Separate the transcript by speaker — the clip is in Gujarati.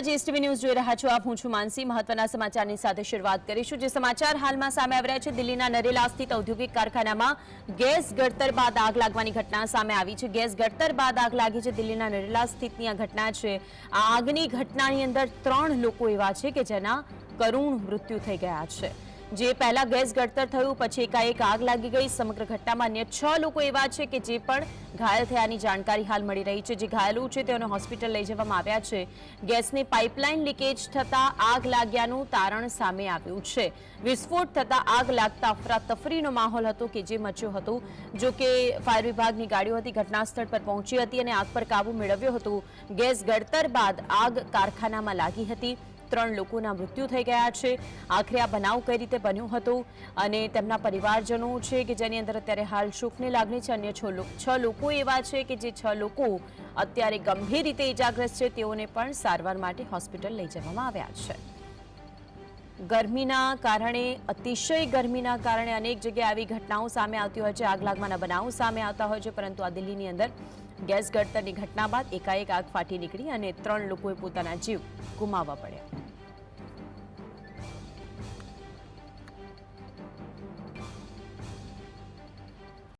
Speaker 1: જીએસટીવી ન્યૂઝ જોઈ રહ્યા છો. આપ હું છું માનસી. મહત્વના સમાચારની સાથે શરૂઆત કરીશું. જે સમાચાર હાલમાં સામે આવી રહ્યા છે, દિલ્હીના નરેલા સ્થિત ઔદ્યોગિક કારખાનામાં ગેસ ગળતર બાદ આગ લાગવાની ઘટના સામે આવી છે. ગેસ ગળતર બાદ આગ લાગી છે. દિલ્હીના નરેલા સ્થિતની આ ઘટના છે. આ આગની ઘટનાની અંદર ત્રણ લોકો એવા છે કે જેના કરુણ મૃત્યુ થઈ ગયા છે. જે પહેલા ગેસ ગળતર થયું, પછી એકાએક આગ લાગી ગઈ. સમગ્ર ઘટનામાં અન્ય છ લોકો એવા છે કે જે પણ ઘાયલ થયાની જાણકારી હાલ મળી રહી છે. જે ઘાયલો છે તેઓને હોસ્પિટલ લઈ જવામાં આવ્યા છે. ગેસની પાઇપલાઇન લીકેજ થતા આગ લાગ્યાનું તારણ સામે આવ્યું છે. વિસ્ફોટ થતા આગ લાગતા અફરાતફરીનો માહોલ હતો કે જે મચ્યો હતો. જો કે ફાયર વિભાગની ગાડીઓ હતી, ઘટનાસ્થળ પર પહોંચી હતી અને આગ પર કાબુ મેળવ્યો હતો. ગેસ ગળતર બાદ આગ કારખાનામાં લાગી હતી. ત્રણ લોકોના મૃત્યુ થઈ ગયા છે. આખરે આ બનાવ કઈ રીતે બન્યો હતો અને તેમના પરિવારજનો છે કે જેની અંદર અત્યારે હાલ શોકની લાગણી છે. અન્ય છ લોકો એવા છે કે જે છ લોકો અત્યારે ગંભીર રીતે ઇજાગ્રસ્ત છે. તેઓને પણ સારવાર માટે હોસ્પિટલ લઈ જવામાં આવ્યા છે. ગરમીના કારણે, અતિશય ગરમીના કારણે અનેક જગ્યાએ આવી ઘટનાઓ સામે આવતી હોય છે. આગ લાગવાના બનાવો સામે આવતા હોય છે, પરંતુ આ દિલ્હીની અંદર ગેસ ગળતરની ઘટના બાદ એકાએક આગ ફાટી નીકળી અને ત્રણ લોકોએ પોતાના જીવ ગુમાવવા પડ્યા.